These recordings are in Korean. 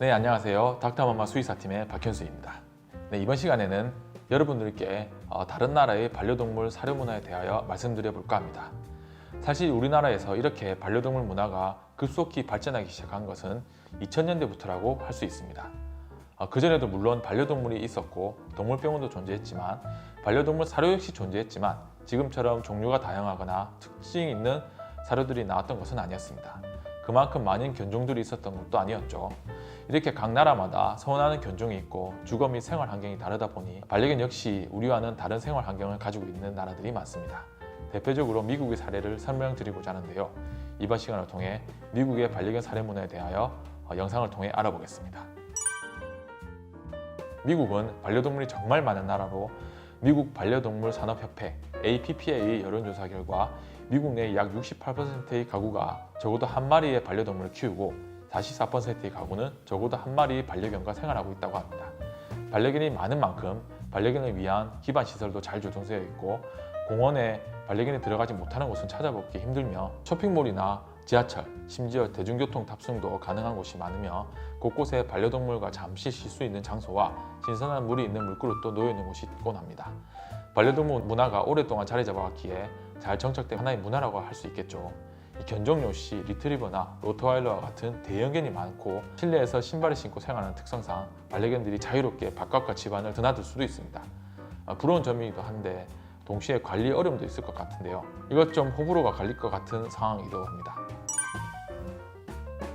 네, 안녕하세요. 닥터마마 수의사팀의 박현수입니다. 네, 이번 시간에는 여러분들께 어, 다른 나라의 반려동물 사료 문화에 대하여 말씀드려 볼까 합니다. 사실 우리나라에서 이렇게 반려동물 문화가 급속히 발전하기 시작한 것은 2000년대부터라고 할 수 있습니다. 어, 그전에도 물론 반려동물이 있었고 동물병원도 존재했지만 반려동물 사료 역시 존재했지만 지금처럼 종류가 다양하거나 특징 있는 사료들이 나왔던 것은 아니었습니다. 그만큼 많은 견종들이 있었던 것도 아니었죠. 이렇게 각 나라마다 선호하는 견종이 있고 주거 및 생활 환경이 다르다 보니 반려견 역시 우리와는 다른 생활 환경을 가지고 있는 나라들이 많습니다. 대표적으로 미국의 사례를 설명드리고자 하는데요. 이번 시간을 통해 미국의 반려견 사례 문화에 대하여 어, 영상을 통해 알아보겠습니다. 미국은 반려동물이 정말 많은 나라로 미국 반려동물 산업협회 APPA의 여론조사 결과 미국 내 약 68%의 가구가 적어도 한 마리의 반려동물을 키우고 44%의 가구는 적어도 한 마리의 반려견과 생활하고 있다고 합니다. 반려견이 많은 만큼 반려견을 위한 기반 시설도 잘 조성되어 있고 공원에 반려견이 들어가지 못하는 곳은 찾아보기 힘들며 쇼핑몰이나 지하철, 심지어 대중교통 탑승도 가능한 곳이 많으며 곳곳에 반려동물과 잠시 쉴 수 있는 장소와 신선한 물이 있는 물그릇도 놓여 있는 곳이 있곤 합니다. 반려동물 문화가 오랫동안 자리 잡아왔기에 잘 정착된 하나의 문화라고 할 수 있겠죠. 이 견종 요 시 리트리버나 로트와일러와 같은 대형견이 많고 실내에서 신발을 신고 생활하는 특성상 반려견들이 자유롭게 바깥과 집안을 드나들 수도 있습니다. 아, 부러운 점이기도 한데 동시에 관리 어려움도 있을 것 같은데요. 이것 좀 호불호가 갈릴 것 같은 상황이기도 합니다.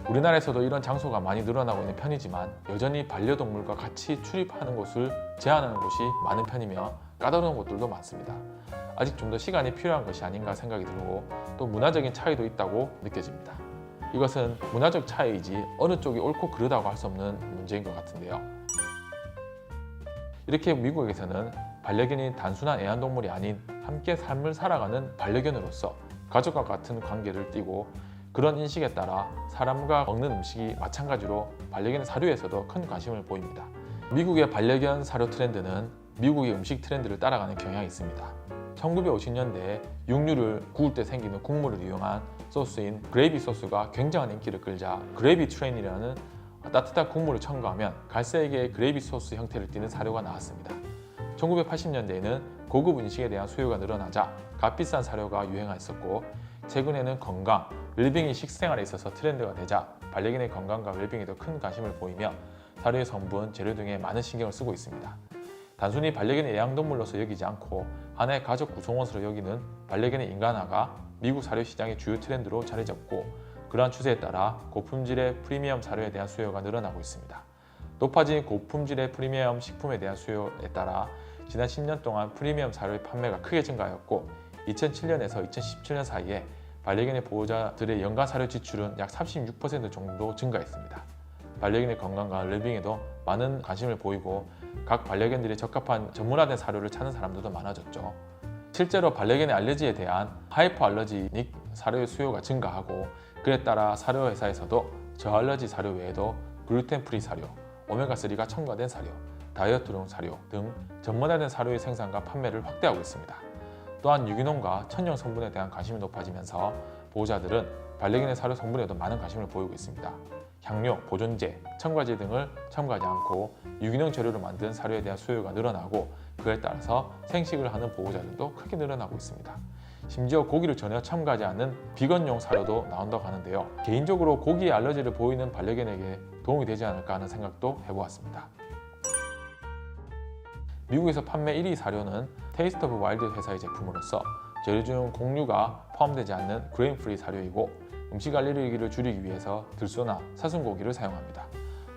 우리나라에서도 이런 장소가 많이 늘어나고 있는 편이지만 여전히 반려동물과 같이 출입하는 곳을 제한하는 곳이 많은 편이며 까다로운 곳들도 많습니다. 아직 좀 더 시간이 필요한 것이 아닌가 생각이 들고 또 문화적인 차이도 있다고 느껴집니다. 이것은 문화적 차이이지 어느 쪽이 옳고 그르다고 할 수 없는 문제인 것 같은데요. 이렇게 미국에서는 반려견이 단순한 애완동물이 아닌 함께 삶을 살아가는 반려견으로서 가족과 같은 관계를 띠고 그런 인식에 따라 사람과 먹는 음식이 마찬가지로 반려견 사료에서도 큰 관심을 보입니다. 미국의 반려견 사료 트렌드는 미국의 음식 트렌드를 따라가는 경향이 있습니다. 1950년대에 육류를 구울 때 생기는 국물을 이용한 소스인 그레이비 소스가 굉장한 인기를 끌자 그레이비 트레인이라는 따뜻한 국물을 첨가하면 갈색의 그레이비 소스 형태를 띠는 사료가 나왔습니다. 1980년대에는 고급 음식에 대한 수요가 늘어나자 값비싼 사료가 유행했었고 최근에는 건강, 웰빙이 식생활에 있어서 트렌드가 되자 반려견의 건강과 웰빙에도 큰 관심을 보이며 사료의 성분, 재료 등에 많은 신경을 쓰고 있습니다. 단순히 반려견의 애완동물로서 여기지 않고 하나의 가족 구성원으로 여기는 반려견의 인간화가 미국 사료 시장의 주요 트렌드로 자리 잡고 그러한 추세에 따라 고품질의 프리미엄 사료에 대한 수요가 늘어나고 있습니다. 높아진 고품질의 프리미엄 식품에 대한 수요에 따라 지난 10년 동안 프리미엄 사료의 판매가 크게 증가하였고 2007년에서 2017년 사이에 반려견의 보호자들의 연간 사료 지출은 약 36% 정도 증가했습니다. 반려견의 건강과 웰빙에도 많은 관심을 보이고 각 반려견들이 적합한 전문화된 사료를 찾는 사람들도 많아졌죠. 실제로 반려견의 알레르기에 대한 하이퍼 알러지닉 사료의 수요가 증가하고 그에 따라 사료 회사에서도 저알러지 사료 외에도 글루텐 프리 사료, 오메가3가 첨가된 사료, 다이어트용 사료 등 전문화된 사료의 생산과 판매를 확대하고 있습니다. 또한 유기농과 천연 성분에 대한 관심이 높아지면서 보호자들은 반려견의 사료 성분에도 많은 관심을 보이고 있습니다. 향료, 보존제, 첨가제 등을 첨가하지 않고 유기농 재료로 만든 사료에 대한 수요가 늘어나고 그에 따라서 생식을 하는 보호자들도 크게 늘어나고 있습니다. 심지어 고기를 전혀 첨가하지 않는 비건용 사료도 나온다고 하는데요. 개인적으로 고기에 알러지를 보이는 반려견에게 도움이 되지 않을까 하는 생각도 해보았습니다. 미국에서 판매 1위 사료는 테이스트 오브 와일드 회사의 제품으로서 재료 중 곡류가 포함되지 않는 그레인 프리 사료이고 음식 알레르기를 줄이기 위해서 들소나 사슴고기를 사용합니다.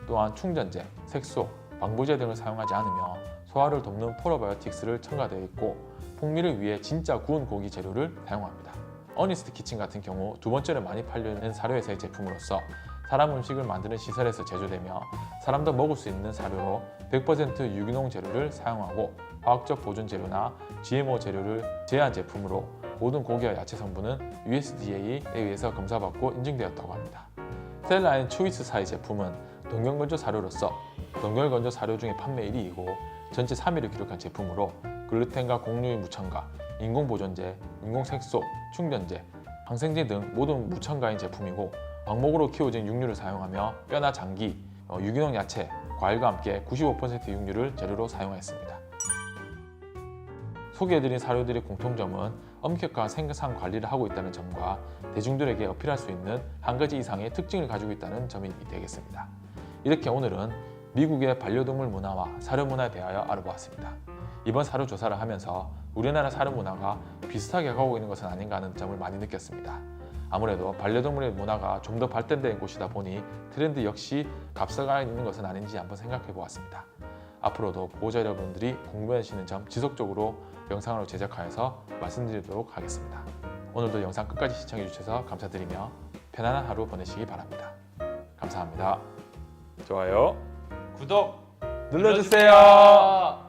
또한 충전제, 색소, 방부제 등을 사용하지 않으며 소화를 돕는 프로바이오틱스를 첨가되어 있고 풍미를 위해 진짜 구운 고기 재료를 사용합니다. 어니스트 키친 같은 경우 두 번째로 많이 팔리는 사료회사의 제품으로서 사람 음식을 만드는 시설에서 제조되며 사람도 먹을 수 있는 사료로 100% 유기농 재료를 사용하고 화학적 보존 재료나 GMO 재료를 제한 제품으로 모든 고기와 야채 성분은 USDA에 의해서 검사받고 인증되었다고 합니다. 스텔라 앤 추이스사의 제품은 동결건조 사료로서 동결건조 사료 중에 판매 1위이고 전체 3위를 기록한 제품으로 글루텐과 곡류의 무첨가, 인공보존제, 인공색소, 충전제, 항생제 등 모든 무첨가인 제품이고 방목으로 키워진 육류를 사용하며 뼈나 장기, 어, 유기농 야채, 과일과 함께 95% 육류를 재료로 사용하였습니다. 소개해드린 사료들의 공통점은 엄격한 생산 관리를 하고 있다는 점과 대중들에게 어필할 수 있는 한 가지 이상의 특징을 가지고 있다는 점이 되겠습니다. 이렇게 오늘은 미국의 반려동물 문화와 사료 문화에 대하여 알아보았습니다. 이번 사료 조사를 하면서 우리나라 사료 문화가 비슷하게 가고 있는 것은 아닌가 하는 점을 많이 느꼈습니다. 아무래도 반려동물의 문화가 좀 더 발전된 곳이다 보니 트렌드 역시 값서가 있는 것은 아닌지 한번 생각해 보았습니다. 앞으로도 보호자 여러분들이 궁금해하시는 점 지속적으로 영상으로 제작하여서 말씀드리도록 하겠습니다. 오늘도 영상 끝까지 시청해 주셔서 감사드리며 편안한 하루 보내시기 바랍니다. 감사합니다. 좋아요 구독 눌러주세요.